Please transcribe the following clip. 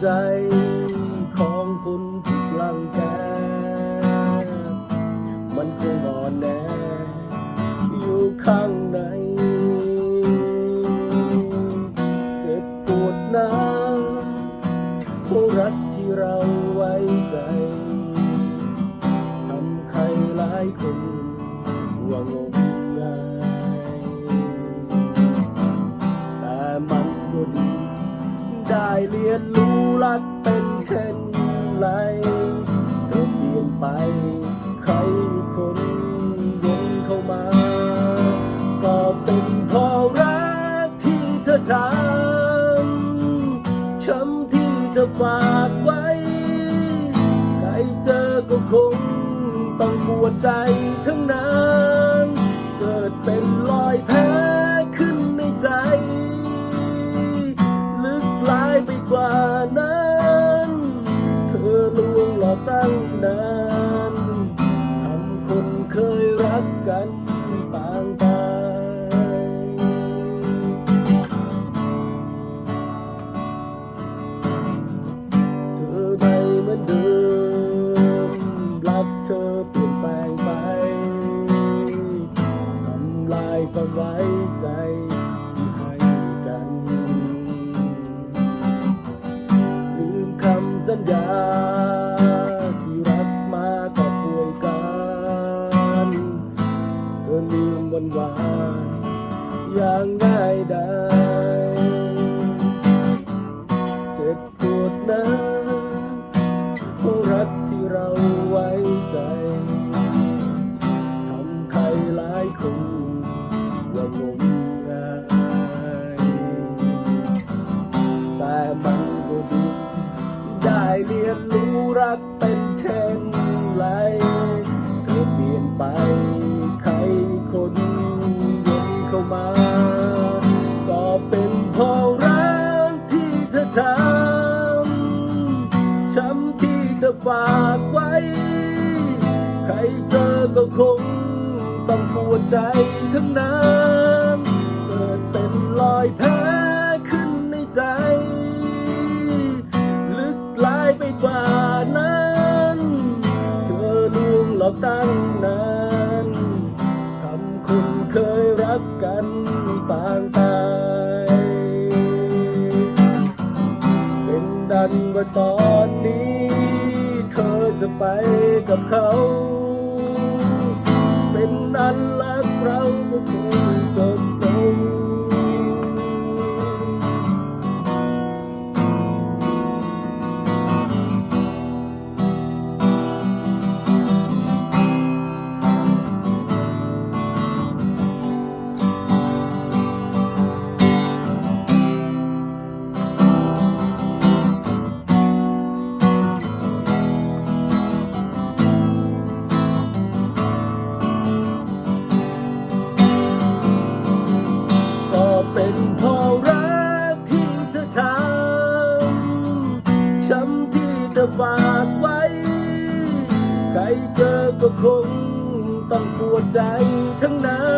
ใจของคนที่กลังแกมันคงอ่อนแออยู่ข้างในเจ็บปวดนะเพราะรักที่เราไว้ใจทำใครหลายคนว่างมงายแต่มันก็ดีได้เรียนรู้ รักเป็นเช่นไรเธอเปลี่ยนไป ใครคนวนเข้ามา ก็เป็นเพราะรักที่เธอทำช้ำที่เธอฝากไว้ ใครเจอก็คงต้องปวดใจทั้งนั้น เกิดเป็น รั้งนานทำคนเคยรักกันต่างไปเธอไม่เหมือนเดิมรักเธอเปลี่ยนแปลงไปทำลายความไว้ใจที่ให้กันลืมคำสัญญา รักเป็นเช่นไรเธอเปลี่ยนไป ใครคนวนเข้ามา ก็เป็นเพราะรักที่เธอทำช้ำที่เธอฝากไว้ ใครเจอก็คงต้องปวดใจทั้งนั้นเกิดเป็นรอยแผล นานทำคุณเคยรักกันปางตาย เป็นดันว่าตอนนี้ เธอจะไปกับเขา เป็นนั้นรักเราก็ค ธอฝากไว้ ใครเจอก็คงต้องปวดใจทั้งนั้น